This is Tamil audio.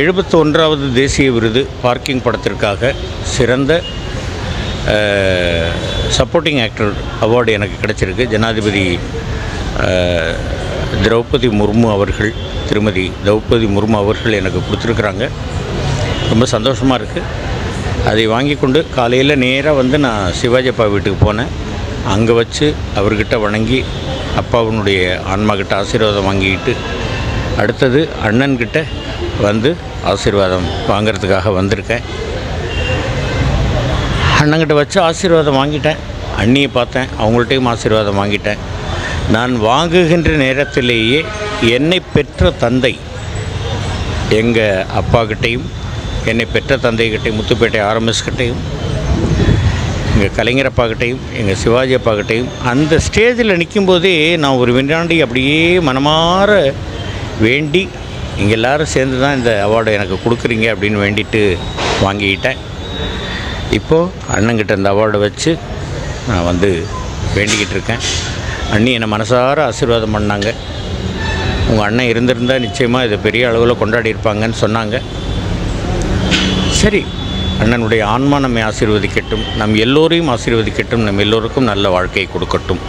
எழுபத்தொன்றாவது தேசிய விருது பார்க்கிங் படத்திற்காக சிறந்த சப்போர்ட்டிங் ஆக்டர் அவார்டு எனக்கு கிடைச்சிருக்கு. ஜனாதிபதி திரௌபதி முர்மு அவர்கள் திருமதி திரௌபதி முர்மு அவர்கள் எனக்கு கொடுத்துருக்குறாங்க. ரொம்ப சந்தோஷமாக இருக்குது அதை வாங்கி கொண்டு காலையில் நேராக வந்து நான் சிவாஜி அப்பா வீட்டுக்கு போனேன். அங்கே வச்சு அவர்கிட்ட வணங்கி அப்பாவினுடைய ஆன்மாக்கிட்ட ஆசீர்வாதம் வாங்கிக்கிட்டு அடுத்தது அண்ணன்கிட்ட வந்து ஆசீர்வாதம் வாங்கிறதுக்காக வந்திருக்கேன். அண்ணங்கிட்ட வச்சு ஆசீர்வாதம் வாங்கிட்டேன். அண்ணியை பார்த்தேன் அவங்கள்ட்டையும் ஆசீர்வாதம் வாங்கிட்டேன். நான் வாங்குகின்ற நேரத்திலேயே என்னை பெற்ற தந்தை எங்கள் அப்பாக்கிட்டையும் என்னை பெற்ற தந்தைகிட்டையும் முத்துப்பேட்டை ஆர்எம்எஸ்கிட்டையும் எங்கள் கலைஞர் அப்பாக்கிட்டையும் எங்கள் சிவாஜி அப்பாக்கிட்டையும் அந்த ஸ்டேஜில் நிற்கும்போதே நான் ஒரு வினாண்டி அப்படியே மனமாற வேண்டி நீங்கள் எல்லாரும் சேர்ந்து தான் இந்த அவார்டை எனக்கு கொடுக்குறீங்க அப்படின்னு வேண்டிட்டு வாங்கிக்கிட்டேன். இப்போது அண்ணங்கிட்ட இந்த அவார்டை வச்சு நான் வந்து வேண்டிக்கிட்டு இருக்கேன். அண்ணி என்னை மனசார ஆசீர்வாதம் பண்ணாங்க. உங்கள் அண்ணன் இருந்திருந்தால் நிச்சயமாக இதை பெரிய அளவில் கொண்டாடி இருப்பாங்கன்னு சொன்னாங்க. சரி அண்ணனுடைய ஆன்மா நம்மை ஆசீர்வதிக்கட்டும் நம் எல்லோரையும் ஆசீர்வதிக்கட்டும் நம் எல்லோருக்கும் நல்ல வாழ்க்கையை கொடுக்கட்டும்.